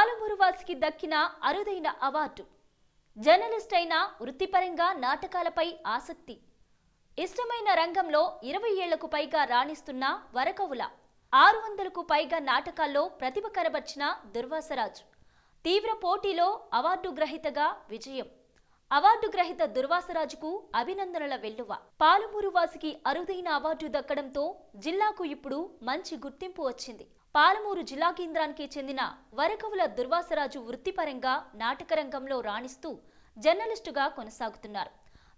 వాసికి దక్కిన అరుదైన award. Journalist అయిన వృత్తిపరంగా నాటకాలపై ఆసక్తి. ఇష్టమైన రంగంలో ఇరవై ఏళ్ళకు పైగా రాణిస్తున్న వరకవుల ఆరు వందలకు పైగా నాటకాల్లో ప్రతిభ కనబర్చిన దుర్వాసరాజు. తీవ్ర పోటీలో అవార్డు గ్రహీతగా విజయం. అవార్డు గ్రహీత దుర్వాసరాజుకు అభినందనల వెల్లువ. పాలమూరు వాసికి అరుదైన అవార్డు దక్కడంతో జిల్లాకు ఇప్పుడు మంచి గుర్తింపు వచ్చింది. పాలమూరు జిల్లా కేంద్రానికి చెందిన వరకవుల దుర్వాసరాజు వృత్తిపరంగా నాటకరంగంలో రాణిస్తూ జర్నలిస్టుగా కొనసాగుతున్నారు.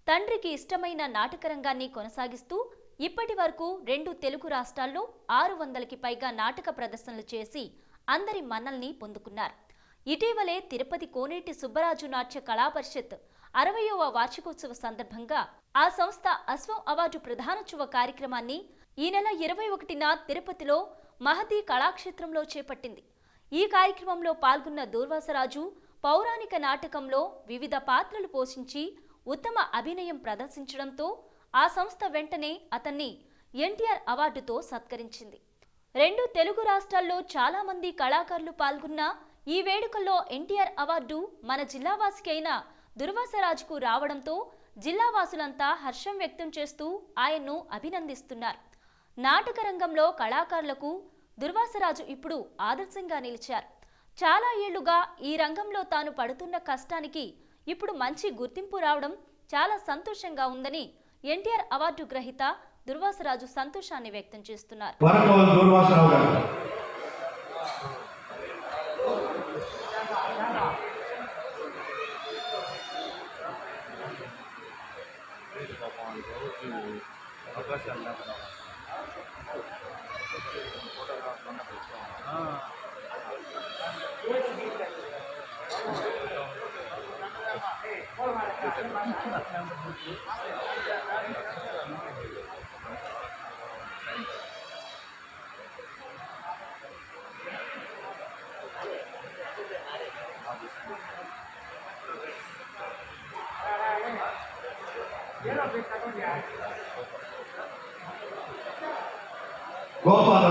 తండ్రికి ఇష్టమైన నాటకరంగాన్ని కొనసాగిస్తూ ఇప్పటి వరకు రెండు తెలుగు రాష్ట్రాల్లో ఆరు వందలకి పైగా నాటక ప్రదర్శనలు చేసి అందరి మన్నల్ని పొందుకున్నారు. ఇటీవలే తిరుపతి కోనేటి సుబ్బరాజు నాట్య కళాపరిషత్ అరవయవ వార్షికోత్సవ సందర్భంగా ఆ సంస్థ అశ్వం అవార్డు ప్రధానోత్సవ కార్యక్రమాన్ని ఈ నెల ఇరవై ఒకటిన తిరుపతిలో మహతి కళాక్షేత్రంలో చేపట్టింది. ఈ కార్యక్రమంలో పాల్గొన్న దూర్వాసరాజు పౌరాణిక నాటకంలో వివిధ పాత్రలు పోషించి ఉత్తమ అభినయం ప్రదర్శించడంతో ఆ సంస్థ వెంటనే అతన్ని ఎన్టీఆర్ అవార్డుతో సత్కరించింది. రెండు తెలుగు రాష్ట్రాల్లో చాలామంది కళాకారులు పాల్గొన్న ఈ వేడుకల్లో ఎన్టీఆర్ అవార్డు మన జిల్లావాసికి అయిన దుర్వాసరాజుకు రావడంతో జిల్లావాసులంతా హర్షం వ్యక్తం చేస్తూ ఆయన్ను అభినందిస్తున్నారు. నాటక రంగంలో కళాకారులకు దుర్వాసరాజు ఇప్పుడు ఆదర్శంగా నిలిచారు. చాలా ఏళ్ళుగా ఈ రంగంలో తాను పడుతున్న కష్టానికి ఇప్పుడు మంచి గుర్తింపు రావడం చాలా సంతోషంగా ఉందని ఎన్టీఆర్ అవార్డు గ్రహీత దుర్వాసరాజు సంతోషాన్ని వ్యక్తం చేస్తున్నారు. వరకవుల దూర్వాసరావు గారు గోపాలరావు கோபால